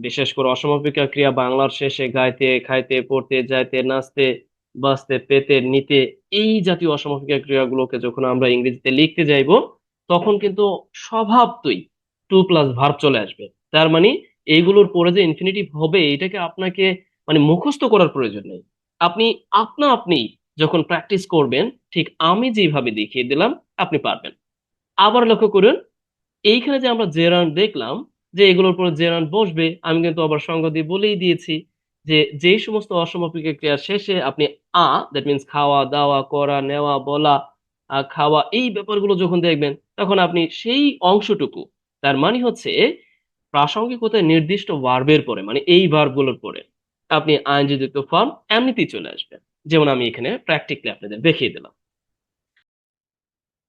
বিশেষ করে অসমাপিকা ক্রিয়া বাংলার শেষে গাইতে, খাইতে, পড়তে, যাইতে, নাচতে, বাঁচতে, পেতে, নিতে এই জাতীয় অসমাপিকা ক্রিয়াগুলোকে যখন আমরা ইংরেজিতে লিখতে যাইব, তখন কিন্তু স্বভাবতই টু প্লাস ভার্ব চলে আসবে। তার মানে এইগুলোর পরে যে ইনফিনিটিভ হবে এটাকে আপনাকে মানে মুখস্থ করার প্রয়োজন নেই। আপনি, আপনা আপনি যখন প্র্যাকটিস করবেন, ঠিক আমি যেভাবে দেখিয়ে দিলাম, আপনি পারবেন। আবার লক্ষ্য করুন, এইখানে যে আমরা জেরান দেখলাম যে এগুলোর পর জেরান বসবে, আমি কিন্তু আবার সঙ্গ দিয়ে বলেই দিয়েছি যে যে সমস্ত অসমাপিক ক্রিয়ার শেষে আপনি আ দ্যাট মিন্স খাওয়া, দাওয়া, করা, নেওয়া, বলা খাওয়া এই ব্যাপারগুলো যখন দেখবেন, তখন আপনি সেই অংশটুকু, তার মানে হচ্ছে প্রাসঙ্গিকতায় নির্দিষ্ট ভার্বের পরে মানে এই ভার্বগুলোর পরে, আপনি আইনজি যুক্ত ফর্ম এমনিতেই চলে আসবে যেমন আমি এখানে প্র্যাকটিক্যালি আপনাদের দেখিয়ে দিলাম।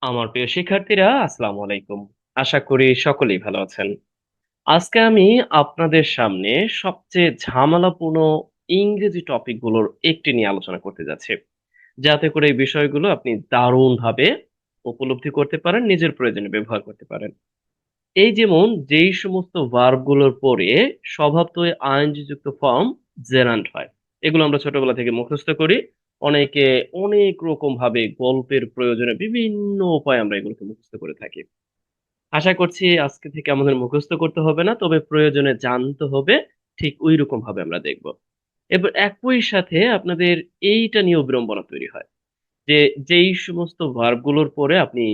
আমার প্রিয় শিক্ষার্থীরা, আসসালামু আলাইকুম। আশা করি সকলেই ভালো আছেন। আজকে আমি আপনাদের সামনে সবচেয়ে ঝামেলাপূর্ণ ইংরেজি টপিকগুলোর একটি নিয়ে আলোচনা করতে যাচ্ছি। যাতে করে এই বিষয়গুলো আপনি দারুণভাবে উপলব্ধি করতে পারেন, নিজের প্রয়োজনে ব্যবহার করতে পারেন। এই যেমন যেই সমস্ত ভার্বগুলোর পরে স্বভাবতই আইনজি যুক্ত ফর্ম জেরান্ট হয়, এগুলো আমরা ছোটবেলা থেকে মুখস্থ করি। অনেকে অনেক রকম ভাবে গল্পের প্রয়োজনে বিভিন্ন উপায়ে আমরা এগুলোকে মুখস্থ করে থাকি। আশা করছি আজকে থেকে আমাদের মুখস্থ করতে হবে না, তবে প্রয়োজনে জানতে হবে, ঠিক ওই রকম ভাবে আমরা দেখব। এবার একই সাথে আপনাদের এইটা নিয়েও বিড়ম্বনা তৈরি হয়, যে যেই সমস্ত ভার্বগুলোর পরে আপনি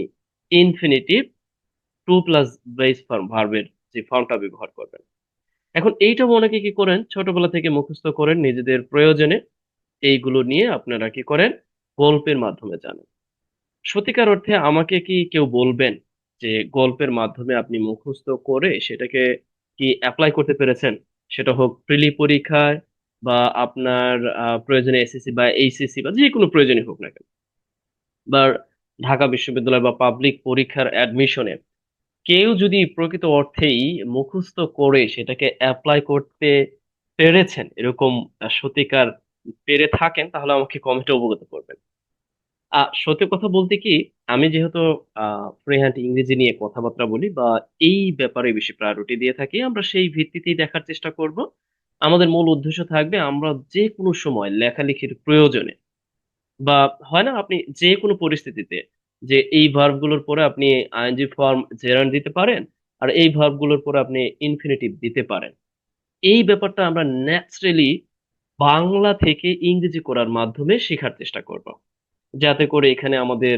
infinitive to plus base form ভার্বের যে ফর্মটা ব্যবহার করবেন। এখন এইটা অনেকে কি করেন? ছোটবেলা থেকে মুখস্থ করেন নিজেদের প্রয়োজনে, এইগুলো নিয়ে আপনারা কি করেন? গল্পের মাধ্যমে জানেন। সত্যিকার অর্থে আমাকে কি কেউ বলবেন? যে গল্পের মাধ্যমে আপনি মুখস্থ করে সেটাকে কি অ্যাপ্লাই করতে পেরেছেন? সেটা হোক প্রিলি পরীক্ষায় বা আপনার প্রয়োজনে এসএসসি বা এইচএসসি বা যে কোনো প্রয়োজনই হোক না কেন। বা ঢাকা বিশ্ববিদ্যালয় বা পাবলিক পরীক্ষার অ্যাডমিশনে কেউ যদি প্রকৃত অর্থেই মুখস্থ করে সেটাকে অ্যাপ্লাই করতে পেরেছেন, এরকম সত্যিকার পেরে থাকেন, তাহলে আমাকে কমেন্টে অবগত করবেন। সত্যি কথা বলতে কি, আমি যেহেতু ফ্রি হ্যান্ড ইংরেজি নিয়ে কথাবার্তা বলি বা এই ব্যাপারে বেশি প্রায়োরিটি দিয়ে থাকি, আমরা সেই ভিত্তিতেই দেখার চেষ্টা করব। আমাদের মূল উদ্দেশ্য থাকবে আমরা যে কোনো সময় লেখালেখির প্রয়োজনে বা হয় না, আপনি যে কোনো পরিস্থিতিতে যে এই ভার্বগুলোর পরে আপনি আইএনজি ফর্ম জেরান্ড দিতে পারেন আর এই ভার্বগুলোর পরে আপনি ইনফিনিটিভ দিতে পারেন। এই ব্যাপারটা আমরা ন্যাচারালি বাংলা থেকে ইংরেজি করার মাধ্যমে শেখার চেষ্টা করব। যাতে করে এখানে আমাদের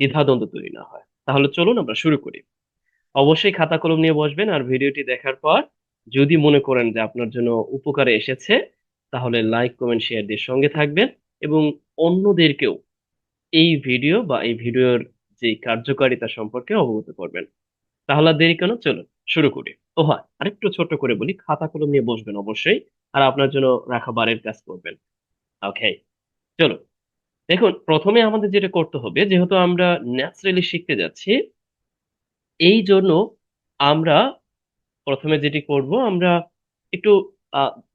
দ্বিধাদ্বন্দ্ব তৈরি না হয়। তাহলে চলুন আমরা শুরু করি। অবশ্যই খাতা কলম নিয়ে বসবেন আর ভিডিওটি দেখার পর যদি মনে করেন যে আপনার জন্য উপকারে এসেছে, তাহলে লাইক কমেন্ট শেয়ার দিয়ে সঙ্গে থাকবেন এবং অন্যদেরকেও এই ভিডিও বা এই ভিডিওর যে কার্যকারিতা সম্পর্কে অবগত করবেন। তাহলে দেরি কেন? চলুন শুরু করি। ও হয় আরেকটু ছোট করে বলি, খাতা কলম নিয়ে বসবেন অবশ্যই, আর আপনার জন্য রাখা বারের কাজ করবেন। ওকে চলুন। দেখুন প্রথমে আমাদের যেটা করতে হবে, যেহেতু আমরা ন্যাচারালি শিখতে যাচ্ছি, এই জন্য আমরা প্রথমে যেটি করব, আমরা একটু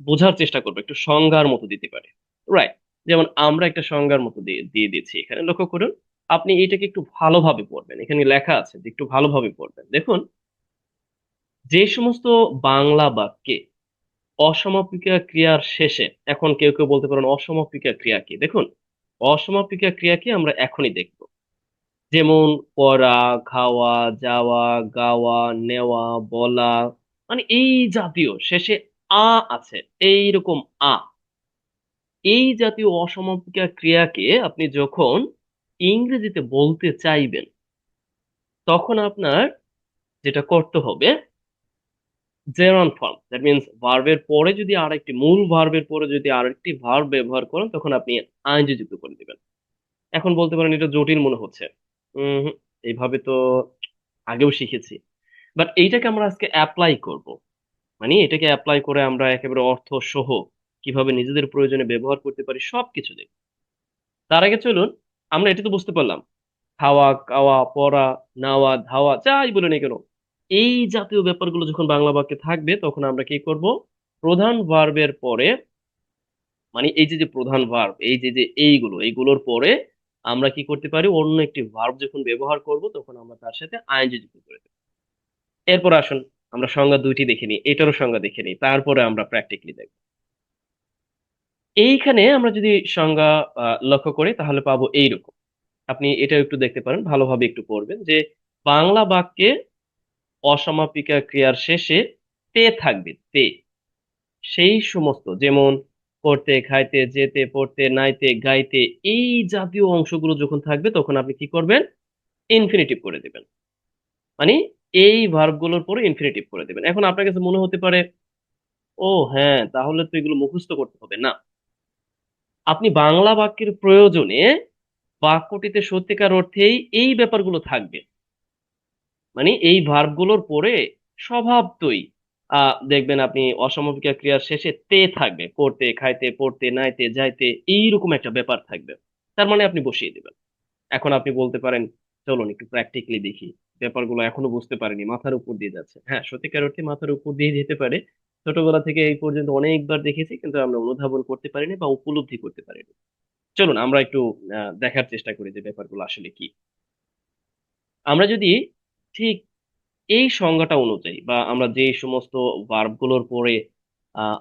বোঝার চেষ্টা করব, একটু সংজ্ঞার মতো দিতে পারি। রাইট যেমন আমরা একটা সংজ্ঞার মতো দিয়ে দিয়ে দিচ্ছি এখানে। লক্ষ্য করুন, আপনি এটাকে একটু ভালোভাবে পড়বেন। এখানে লেখা আছে একটু ভালোভাবে পড়বেন। দেখুন, যে সমস্ত বাংলা বাক্যে অসমাপিকা ক্রিয়ার শেষে, এখন কেউ কেউ বলতে পারেন অসমাপিকা ক্রিয়া কি? দেখুন অসমাপিকা ক্রিয়াকে আমরা এখনই দেখব। যেমন পড়া, খাওয়া, যাওয়া, গাওয়া, নেওয়া, বলা মানে এই জাতীয় শেষে আ আছে, এইরকম আ। এই জাতীয় অসমাপিকা ক্রিয়াকে আপনি যখন ইংরেজিতে বলতে চাইবেন, তখন আপনার যেটা করতে হবে জেরন ফর্ম। দ্যাট মিনস ভার্বের পরে যদি আরেকটি, মূল ভার্বের পরে যদি আরেকটি ভার্ব ব্যবহার করেন, তখন আপনি আইনজি যুক্ত করে দিবেন। এখন বলতে পারেন এটা জটিল মনে হচ্ছে। এইভাবে তো আগেও শিখেছি। বাট এইটাকে আমরা আজকে অ্যাপ্লাই করব। মানে এটাকে অ্যাপ্লাই করে আমরা একেবারে অর্থ সহ কীভাবে নিজেদের প্রয়োজনে ব্যবহার করতে পারি, সবকিছু দেখব। তার আগে চলুন, আমরা এটা তো বুঝতে পারলাম। খাওয়া খাওয়া, পড়া, নাওয়া, ধাওয়া, যাই বলে না কেন এই জাতীয় ব্যাপারগুলো যখন বাংলা বাক্যে থাকবে, তখন আমরা কি করব? প্রধান ভার্বের পরে মানে এই যে যে প্রধান ভার্ব এই যে যে এইগুলো, এইগুলোর পরে আমরা কি করতে পারি? অন্য একটি ভার্ব যখন ব্যবহার করব, তখন আমরা তার সাথে আইএনজি যুক্ত করে দেব। এরপর আসুন, আমরা সংজ্ঞা দুইটি দেখে নিই, এটারও সংজ্ঞা দেখে নিই, তারপরে আমরা প্র্যাকটিক্যালি দেখব। এইখানে আমরা যদি সংজ্ঞা লক্ষ্য করি, তাহলে পাবো এইরকম। আপনি এটা একটু দেখতে পারেন, ভালোভাবে একটু পড়বেন যে বাংলা বাক্যে অসমাপিকা ক্রিয়ার শেষে তে থাকবে, তে। সেই সমস্ত, যেমন পড়তে খাইতে, যেতে, পড়তে, নাইতে, গাইতে, এই জাতীয় অংশগুলো যখন থাকবে, তখন আপনি কি করবেন? ইনফিনিটিভ করে দিবেন। মানে এই ভার্বগুলোর পরে ইনফিনিটিভ করে দেবেন। এখন আপনার কাছে মনে হতে পারে, ও হ্যাঁ তাহলে তো এগুলো মুখস্থ করতে হবে। না। আপনি বাংলা বাক্যের প্রয়োজনে বাক্যটিতে সত্যিকার অর্থেই এই ব্যাপারগুলো থাকবে। মানে এই ভার্বগুলোর পরে স্বভাবতই দেখবেন আপনি অসমাপিকা ক্রিয়ার শেষে তে থাকবে, পড়তে, খাইতে, পড়তে, নাইতে, যাইতে, এইরকম একটা ব্যাপার থাকবে। তার মানে আপনি বসিয়ে দেবেন। এখন আপনি বলতে পারেন, চলুন একটু প্র্যাকটিক্যালি দেখি, ব্যাপারগুলো এখনও বুঝতে পারিনি, মাথার উপর দিয়ে যাচ্ছে। হ্যাঁ সত্যিকার অর্থে মাথার উপর দিয়ে যেতে পারে। ছোটবেলা থেকে এই পর্যন্ত অনেকবার দেখেছি, কিন্তু আমরা অনুধাবন করতে পারিনি বা উপলব্ধি করতে পারিনি। চলুন, আমরা একটু দেখার চেষ্টা করি যে ব্যাপারগুলো আসলে কি। আমরা যদি ঠিক এই সংজ্ঞাটা অনুযায়ী বা আমরা যে সমস্ত ভার্বগুলোর পরে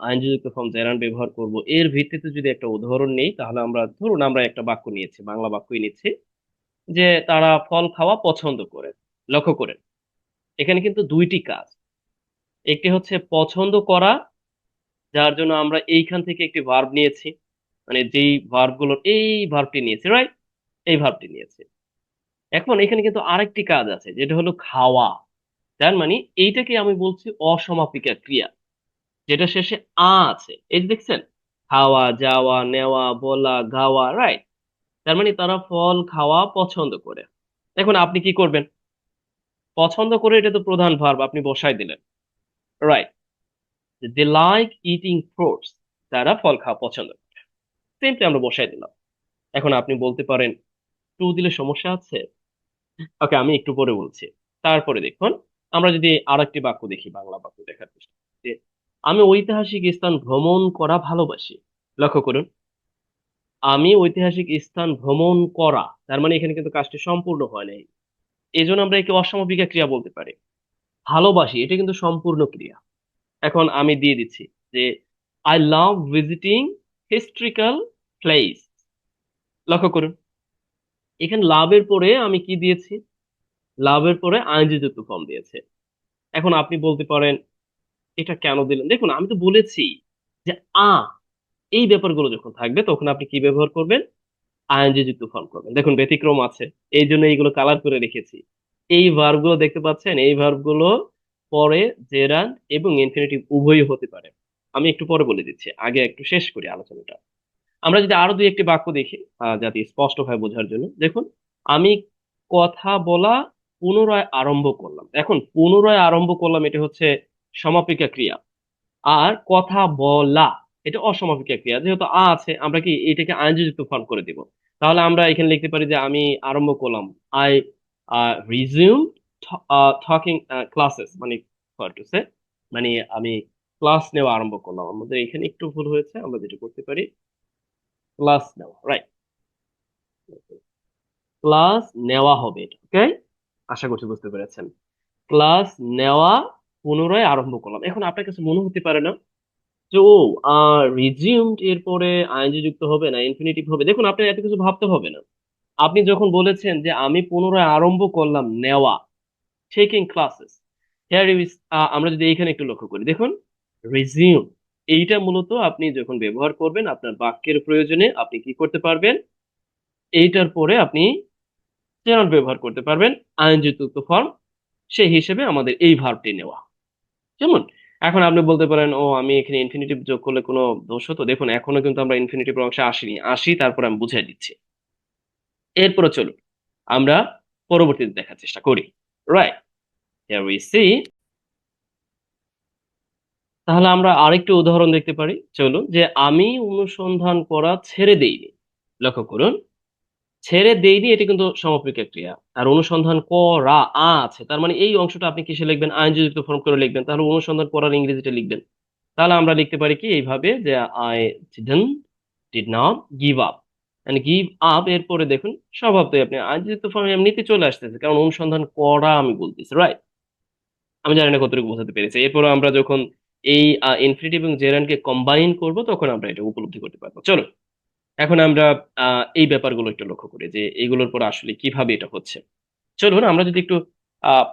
আইনযুক্ত ফর্ম জেরান ব্যবহার করব, এর ভিত্তিতে যদি একটা উদাহরণ নেই, তাহলে আমরা ধরুন আমরা একটা বাক্য নিয়েছি, বাংলা বাক্যই নিচ্ছি, যে তারা ফল খাওয়া পছন্দ করে, লক্ষ্য করেন, এখানে কিন্তু দুইটি কাজ, একটি হচ্ছে পছন্দ করা, যার জন্য আমরা এইখান থেকে একটি ভার্ব নিয়েছি মানে যেই ভার্বগুলোর এই ভার্বটি নিয়েছি রাইট এই ভার্বটি নিয়েছি। এখন এখানে কিন্তু আরেকটি কাজ আছে, যেটা হলো খাওয়া। তার মানে এইটাকে আমি বলছি অসমাপিকা ক্রিয়া, যেটা শেষে আ আছে। এই যে দেখছেন, খাওয়া, যাওয়া, নেওয়া, বলা, গাওয়া রাইট তার মানে তারা ফল, খাওয়া পছন্দ করে। এখন আপনি কি করবেন? পছন্দ করে এটা তো প্রধান ভার্ব আপনি বসাই দিলেন right they like eating fruits তারা ফল খাওয়া পছন্দ করে। সিম্পলি আমরা বসাই দিলাম। এখন আপনি বলতে পারেন টু দিলে সমস্যা আছে? ওকে আমি একটু পরে বলছি। তারপরে দেখুন আমরা যদি আর একটি বাক্য দেখি বাংলা বাক্য দেখার চেষ্টা যে, আমি ঐতিহাসিক স্থান ভ্রমণ করা ভালোবাসি। লক্ষ্য করুন। আমি ঐতিহাসিক স্থান ভ্রমণ করা তার মানে এখানে কিন্তু কাজটি সম্পূর্ণ হয় নাই। এই জন্য আমরা একে অসমাপিকা ক্রিয়া বলতে পারি। ভালোবাসি এটা কিন্তু সম্পূর্ণ ক্রিয়া। এখন আমি দিয়ে দিচ্ছি যে I love visiting historical place লক্ষ্য করুন। এখানে লাভের পরে আমি কি দিয়েছি? লাভের পরে আইনজি যুক্ত ফর্ম দিয়েছে। এখন আপনি বলতে পারেন, এটা কেন দিলেন? দেখুন, আমি তো বলেছি যে, আ, এই ব্যাপারগুলো যখন থাকবে, তখন আপনি কি ব্যবহার করবেন? আইএনজি যুক্ত ফর্ম করবেন। দেখুন, ব্যতিক্রম আছে। এই জন্য এইগুলো কালার করে রেখেছি। এই ভার্বগুলো দেখতে পাচ্ছেন? এই ভার্বগুলো পরে জেরান এবং ইনফিনিটিভ উভয়ই হতে পারে। আমি একটু পরে বলে দিচ্ছি। আগে একটু শেষ করি আলোচনাটা। আমরা যদি আরও দুই একটি বাক্য দেখি যাতে স্পষ্টভাবে বোঝার জন্য। দেখুন, আমি কথা বলা পুনরায় আরম্ভ করলাম। এখন পুনরায় আরম্ভ করলাম এটা হচ্ছে সমাপিকা ক্রিয়া। আর কথা বলা, এটা অসমাপিকা ক্রিয়া। যেহেতু আ আছে, আমরা কি এটাকে আইনযুক্ত ফর্ম করে দিব? তাহলে আমরা এখানে লিখতে পারি যে আমি আরম্ভ করলাম। আই রিজিউম টকিং ক্লাসেস মানে মানে আমি ক্লাস নেওয়া আরম্ভ করলাম। আমাদের এখানে একটু ভুল হয়েছে, আমরা যেটা করতে পারি ক্লাস নেওয়া রাইট ক্লাস নেওয়া হবে ওকে আশা করছি বুঝতে পেরেছেন। ক্লাস নেওয়া পুনরায় আরম্ভ করলাম। এখন আপনার কাছে মনে হতে পারে না যে, ও রিজিউমড এরপরে আইনজি যুক্ত হবে না ইনফিনিটিভ হবে। দেখুন, আপনার এত কিছু ভাবতে হবে না। আপনি যখন বলেছেন যে, আমি পুনরায় আরম্ভ করলাম নেওয়া টেকিং ক্লাসেস হেয়ার ইজ আমরা যদি এইখানে একটু লক্ষ্য করি। দেখুন রিজিউম এইটা মূলত আপনি যখন ব্যবহার করবেন, আপনার বাক্যের প্রয়োজনে আপনি কি করতে পারবেন? এইটার পরে আপনি যেমন ব্যবহার করতে পারবেন আইনজি যুক্ত ফর্ম সেই হিসেবে আমাদের এই ভার্বটি নেওয়া। যেমন এখন আপনি বলতে পারেন, ও, আমি এখানে ইনফিনিটিভ যোগ করলে কোনো দোষ হতো? দেখুন, এখনও কিন্তু আমরা ইনফিনিটিভ অংশে আসিনি। আসি, তারপর আমি বুঝিয়ে দিচ্ছি। এরপরে চলুন, আমরা পরবর্তীতে দেখার চেষ্টা করি। রাইট হিয়ার উই সি তাহলে আমরা আরেকটি উদাহরণ দেখতে পারি। চলুন, যে আমি অনুসন্ধান করা ছেড়ে দেইনি। লক্ষ্য করুন, ছেড়ে দেইনি এটি কিন্তু সমাপিকা ক্রিয়া আর অনুসন্ধান করা আছে, তার মানে এই অংশটা আপনি কিসে লিখবেন? আইনযুক্ত ফর্ম করে লিখবেন। তাহলে অনুসন্ধান করার ইংরেজিটা লিখবেন। তাহলে আমরা লিখতে পারি কি এইভাবে, যে I didn't did not give up and give up এরপরে দেখুন, স্বভাবতই আপনি আইনযুক্ত ফর্ম এমনিতে চলে আসতেছে, কারণ অনুসন্ধান করা আমি বলতেছি রাইট আমি জানি না কতটুকু বোঝাতে পেরেছি। এরপরে আমরা যখন এই ইনফিনিটিভ এবং জেরানকে কম্বাইন করব, তখন আমরা এটা উপলব্ধি করতে পারব। চলো, এখন আমরা এই ব্যাপারগুলো একটু লক্ষ্য করি যে এইগুলোর পর আসলে কীভাবে এটা হচ্ছে। চলুন আমরা যদি একটু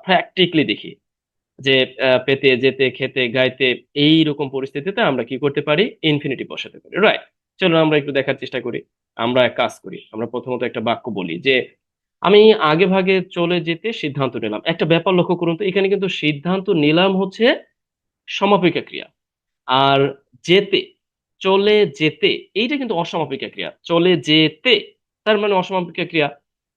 প্র্যাকটিক্যালি দেখি যে পেতে, যেতে, খেতে, গাইতে এই রকম পরিস্থিতিতে আমরা কি করতে পারি? ইনফিনিটি বসাতে পারি। রাইট চলুন আমরা একটু দেখার চেষ্টা করি। আমরা এক কাজ করি। আমরা প্রথমত একটা বাক্য বলি যে, আমি আগে ভাগে চলে যেতে সিদ্ধান্ত নিলাম। একটা ব্যাপার লক্ষ্য করুন তো, এখানে কিন্তু সিদ্ধান্ত নিলাম হচ্ছে সমাপিকা ক্রিয়া। আর যেতে, চলে যেতে, এইটা কিন্তু অসমাপিকা ক্রিয়া। চলে যেতে, তার মানে অসমাপিকা ক্রিয়া।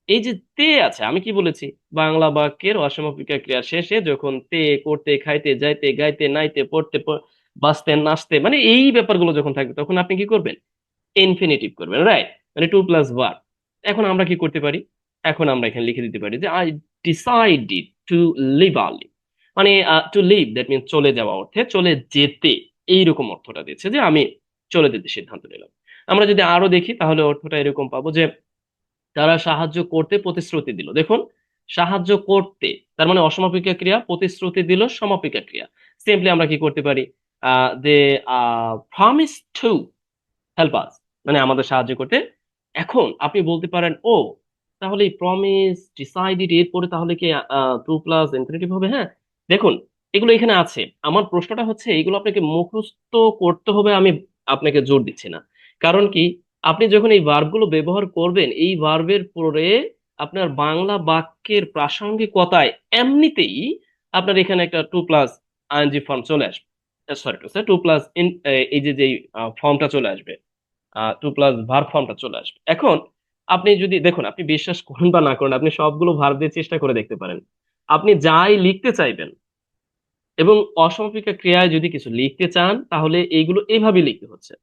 এই যে তে আছে, আমি কি বলেছি? বাংলা বাক্যের অসমাপিকা ক্রিয়া শেষে যখন তে, করতে, খাইতে, যাইতে, গাইতে, নাইতে, পড়তে বাঁচতে, নাচতে মানে এই ব্যাপারগুলো যখন থাকবে, তখন আপনি কি করবেন? ইনফিনিটিভ করবেন রাইট মানে টু প্লাস ভার এখন আমরা কি করতে পারি? এখন আমরা এখানে লিখে দিতে পারি যে I decided to leave early মানে টু লিভ দ্যাট মিনস চলে যাওয়া অর্থে চলে যেতে। এইরকম অর্থটা দিচ্ছে যে আমি চলে যেতে সিদ্ধান্ত নিলাম। আমরা যদি আরও দেখি, তাহলে অর্থটা এরকম পাবো যে তারা সাহায্য করতে প্রতিশ্রুতি দিল। দেখুন, সাহায্য করতে, তার মানে অসমাপিকা ক্রিয়া, প্রতিশ্রুতি দিল, সমাপিকা ক্রিয়া। সিম্পলি আমরা কি করতে পারি? They promise to help us মানে আমাদের সাহায্য করতে। এখন আপনি বলতে পারেন, ও, তাহলে প্রমিস ডিসাইডেড এরপরে তাহলে কি টু প্লাস ইনফিনিটিভ হবে? হ্যাঁ দেখুন, এগুলো এখানে আছে। আমার প্রশ্নটা হচ্ছে, এগুলো আপনাকে মুখস্থ করতে হবে, আমি আপনাকে জোর দিচ্ছি না। কারণ কি, আপনি যখন এই ভার্বগুলো ব্যবহার করবেন, এই ভার্বের পরে আপনার বাংলা বাক্যের প্রাসঙ্গিকতায় এমনিতেই আপনার এখানে একটা টু প্লাস আইএনজি ফর্ম চলে আসবে। সরি টু টু প্লাস এই যে যেই ফর্মটা চলে আসবে টু প্লাস ভার ফর্মটা চলে আসবে। এখন আপনি যদি, দেখুন, আপনি বিশ্বাস করেন বা না করেন, আপনি সবগুলো ভার দিয়ে চেষ্টা করে দেখতে পারেন। আপনি যাই লিখতে চাইবেন এবং অসমাপিকা ক্রিয়ায় যদি কিছু লিখতে চান, তাহলে এইগুলো এইভাবে লিখতে হচ্ছে।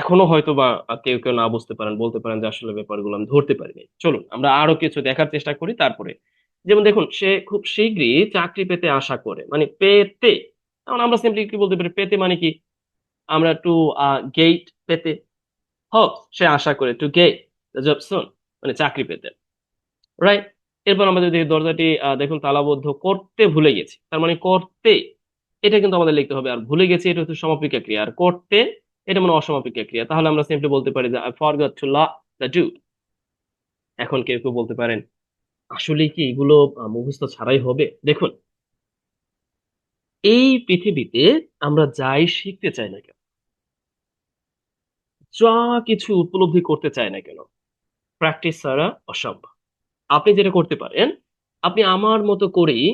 এখনও হয়তো বা কেউ কেউ না বুঝতে পারেন, বলতে পারেন যে আসলে ব্যাপারগুলো আমি ধরতে পারিনি। চলুন, আমরা আরও কিছু দেখার চেষ্টা করি তারপরে। যেমন দেখুন, সে খুব শীঘ্রই চাকরি পেতে আশা করে মানে পেতে। এখন আমরা সিম্পলি কি বলতে পারি, পেতে মানে কি? আমরা টু গেট পেতে। হোপ সে আশা করে টু গেট জব সুন মানে চাকরি পেতে। রাইট এরপর আমরা যদি দরজাটি দেখুন তালাবদ্ধ করতে ভুলে গেছি, তার মানে করতে, এটা কিন্তু আমাদের লিখতে হবে, আর ভুলে গেছি এটা হচ্ছে সমাপিকা ক্রিয়া, আর করতে এটা মানে অসমাপিকা ক্রিয়া। তাহলে আমরা সিম্পলি বলতে পারি যে I forgot to lock the door এখন কেউ কেউ বলতে পারেন আসলে কি এগুলো মুখস্থ ছাড়াই হবে? দেখুন, এই পৃথিবীতে আমরা যাই শিখতে চাই না কেন, যা কিছু উপলব্ধি করতে চাই না কেন প্র্যাকটিস ছাড়া অসম্ভব। আপনি যেটা করতে পারেন, আপনি আমার মতো করেই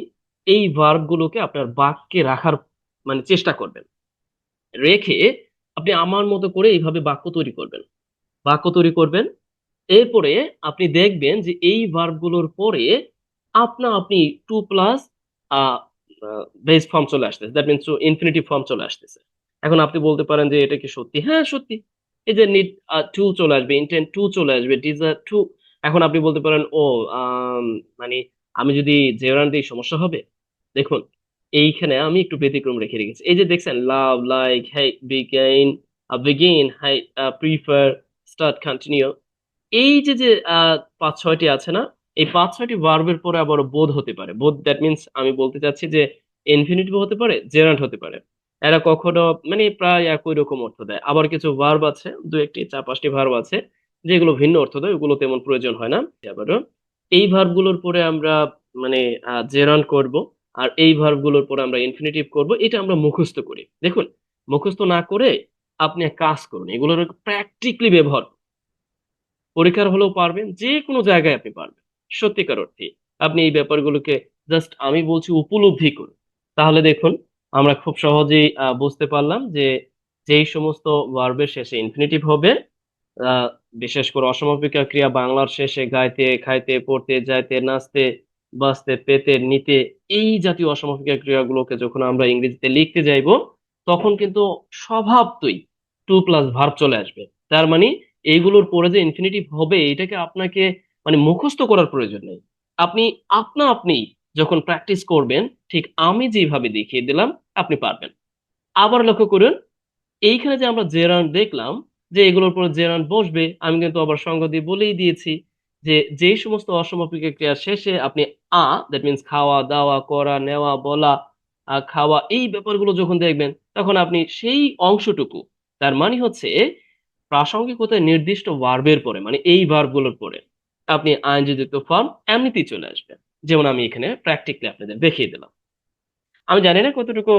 এই ভার্ব গুলোকে আপনার বাক্যে রাখার মানে চেষ্টা করবেন। রেখে আপনি আমার মতো করে এইভাবে বাক্য তৈরি করবেন। বাক্য তৈরি করবেন, এরপরে আপনি দেখবেন যে এই ভার্বগুলোর পরে আপনা আপনি টু প্লাস বেস ফর্ম চলে আসতেছে। দ্যাট মিনস ইনফিনিটিভ ফর্ম চলে আসতেছে। এখন আপনি বলতে পারেন যে এটা কি সত্যি? হ্যাঁ সত্যি। এই যে নিড টু চলে আসবে ইন্টেন্ট টু চলে আসবে ডিজার টু এখন আপনি বলতে পারেন, ও মানে আমি যদি জেরান দিই সমস্যা হবে, দেখুন, এইখানে আমি একটু ব্যতিক্রম রেখে রেখেছি। এই যে দেখছেন love like hate begin begin hate prefer start continue এই যে যে পাঁচ ছয়টি আছে না, এই পাঁচ ছয়টি ভার্বের পরে আবার বোধ হতে পারে। বোধ দ্যাট মিন্স আমি বলতে চাচ্ছি যে ইনফিনিটিভ হতে পারে জেরান্ট হতে পারে। এরা কখনো মানে প্রায় একই রকম অর্থ দেয়। আবার কিছু ভার্ব আছে, দু একটি, চার পাঁচটি ভার্ব আছে যেগুলো ভিন্ন অর্থ দেয়, ওগুলো তেমন প্রয়োজন হয় না। আবারও, এই ভার্বগুলোর পরে আমরা মানে জেরান করব, আর এই ভার্বগুলোর পরে আমরা ইনফিনিটিভ করব, এটা আমরা মুখস্থ করি। দেখুন, মুখস্থ না করে আপনি এক কাজ করুন এগুলোর প্র্যাকটিক্যালি ব্যবহার। পরীক্ষার হলেও পারবেন, যে কোনো জায়গায় আপনি পারবেন। সত্যিকার অর্থে, আপনি এই ব্যাপারগুলোকে জাস্ট আমি বলছি উপলব্ধি করুন। তাহলে দেখুন, আমরা খুব সহজেই বুঝতে পারলাম যে যেই সমস্ত ভার্বের শেষে ইনফিনিটিভ হবে বিশেষ করে অসমাপিকা ক্রিয়া বাংলার শেষে গাইতে, খাইতে, পড়তে, যাইতে, নাচতে, বাঁচতে, পেতে, নিতে এই জাতীয় অসমাপিকা ক্রিয়াগুলোকে যখন আমরা ইংরেজিতে লিখতে যাইব, তখন কিন্তু স্বভাবতই টু প্লাস ভার্ব চলে আসবে। তার মানে এইগুলোর পরে যে ইনফিনিটিভ হবে এটাকে আপনাকে মানে মুখস্থ করার প্রয়োজন নেই। আপনি, আপনা আপনি যখন প্র্যাকটিস করবেন, ঠিক আমি যেভাবে দেখিয়ে দিলাম, আপনি পারবেন। আবার লক্ষ্য করুন, এইখানে যে আমরা জেরান দেখলাম যে এগুলোর পর জেরান বসবে, আমি কিন্তু আবার সঙ্গ দিয়ে বলেই দিয়েছি যে যেই সমস্ত অসমাপিক ক্রিয়ার শেষে আপনি আ দ্যাট মিন্স খাওয়া, দাওয়া, করা, নেওয়া, বলা খাওয়া এই ব্যাপারগুলো যখন দেখবেন, তখন আপনি সেই অংশটুকু, তার মানে হচ্ছে প্রাসঙ্গিকতায় নির্দিষ্ট ভার্বের পরে মানে এই ভার্বগুলোর পরে, আপনি আইনজি যুক্ত ফর্ম এমনিতেই চলে আসবে। যেমন আমি এখানে প্র্যাকটিক্যালি আপনাদের দেখিয়ে দিলাম। আমি জানি না কতটুকু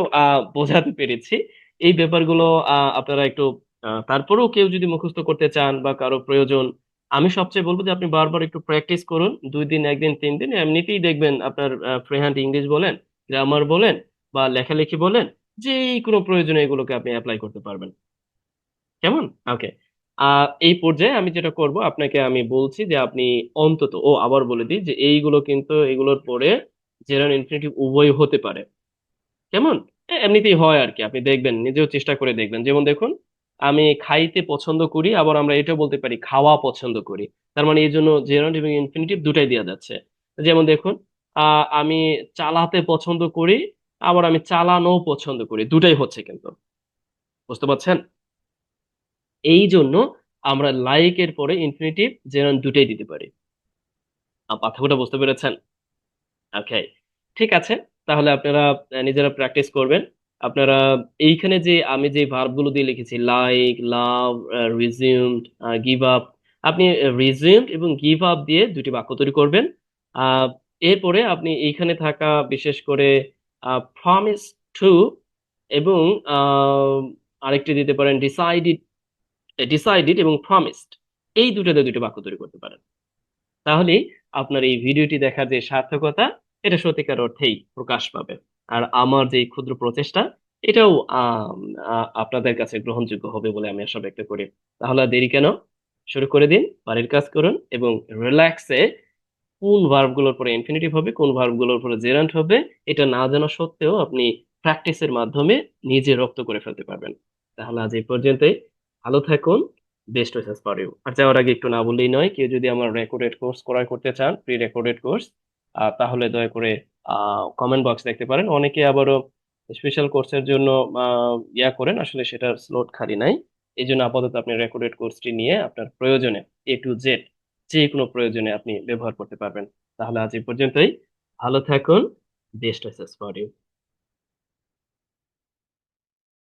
বোঝাতে পেরেছি। এই ব্যাপারগুলো আপনারা একটু তারপরেও কেউ যদি মুখস্থ করতে চান বা কারও প্রয়োজন, আমি সবচেয়ে বলব যে আপনি বারবার একটু প্র্যাকটিস করুন। দুই দিন একদিন তিন দিন, এমনিতেই দেখবেন আপনার ফ্রি হ্যান্ড ইংলিশ বলেন গ্রামার বলেন বা লেখালেখি বলেন যে কোনো প্রয়োজনে এগুলোকে আপনি অ্যাপ্লাই করতে পারবেন। কেমন? ওকে এই পর্যায়ে আমি যেটা করব, আপনাকে আমি বলছি যে আপনি অন্তত, ও আবার বলে দিই যে এইগুলো কিন্তু, এগুলোর পরে জেনারেল ইনফিনিটিভ উভয় হতে পারে। কেমন? এমনিতেই হয় আর কি, আপনি দেখবেন, নিজেও চেষ্টা করে দেখবেন। যেমন দেখুন আমি খাইতে পছন্দ করি, আবার আমরা এটাও বলতে পারি খাওয়া পছন্দ করি। তার মানে এই জন্য জেনারেল এবং ইনফিনিটিভ দুটাই দেওয়া যাচ্ছে। যেমন দেখুন আমি চালাতে পছন্দ করি, আবার আমি চালানো পছন্দ করি। দুটাই হচ্ছে কিন্তু। বুঝতে পারছেন? এই জন্য আমরা লাইক এর পরে ইনফিনিটিভ জেনারেল দুটাই দিতে পারি। পার্থক্যটা বুঝতে পেরেছেন? ওকে ঠিক আছে। তাহলে আপনারা নিজেরা প্র্যাকটিস করবেন। আপনারা এইখানে যে আমি যে ভার্বগুলো দিয়ে লিখেছি like love resumed give up আপনি রিজিউমড এবং গিভ আপ দিয়ে দুটি বাক্য তৈরি করবেন। এরপরে আপনি এইখানে থাকা, বিশেষ করে প্রমিস টু এবং আরেকটি দিতে পারেন ডিসাইডেড ডিসাইডেড এবং প্রমিসড এই দুটোতে দুটো বাক্য তৈরি করতে পারেন। তাহলে আপনার এই ভিডিওটি দেখার যে সার্থকতা, এটা সত্যিকার অর্থেই প্রকাশ পাবে। আর আমার যে ক্ষুদ্র প্রচেষ্টা, এটাও আপনাদের কাছে গ্রহণযোগ্য হবে বলে আমি আশা ব্যক্ত করি। তাহলে দেরি কেন? শুরু করে দিন, বাড়ির কাজ করুন এবং রিল্যাক্সে কোন ভার্বগুলোর পরে ইনফিনিটিভ হবে, কোন ভার্বগুলোর পরে জেরান্ট হবে, এটা না জানা সত্ত্বেও আপনি প্র্যাকটিসের মাধ্যমে নিজে রপ্ত করে ফেলতে পারবেন। তাহলে আজ এই পর্যন্তই। ভালো থাকুন। বেস্ট উইশেস ফর ইউ আর যাওয়ার আগে একটু না বললেই নয়, কেউ যদি আমার রেকর্ডেড কোর্স ক্রয় করতে চান প্রি রেকর্ডেড কোর্স তাহলে দয়া করে কমেন্ট বক্স দেখতে পারেন। অনেকে আবারও স্পেশাল কোর্সের জন্য ইয়া করেন। আসলে সেটার স্লট খালি নাই। এই জন্য আপাতত আপনি রেকর্ডেড কোর্সটি নিয়ে আপনার প্রয়োজনে এ টু জেড যে কোনো প্রয়োজনে আপনি ব্যবহার করতে পারবেন। তাহলে আজ এই পর্যন্তই। ভালো থাকুন। Best wishes for you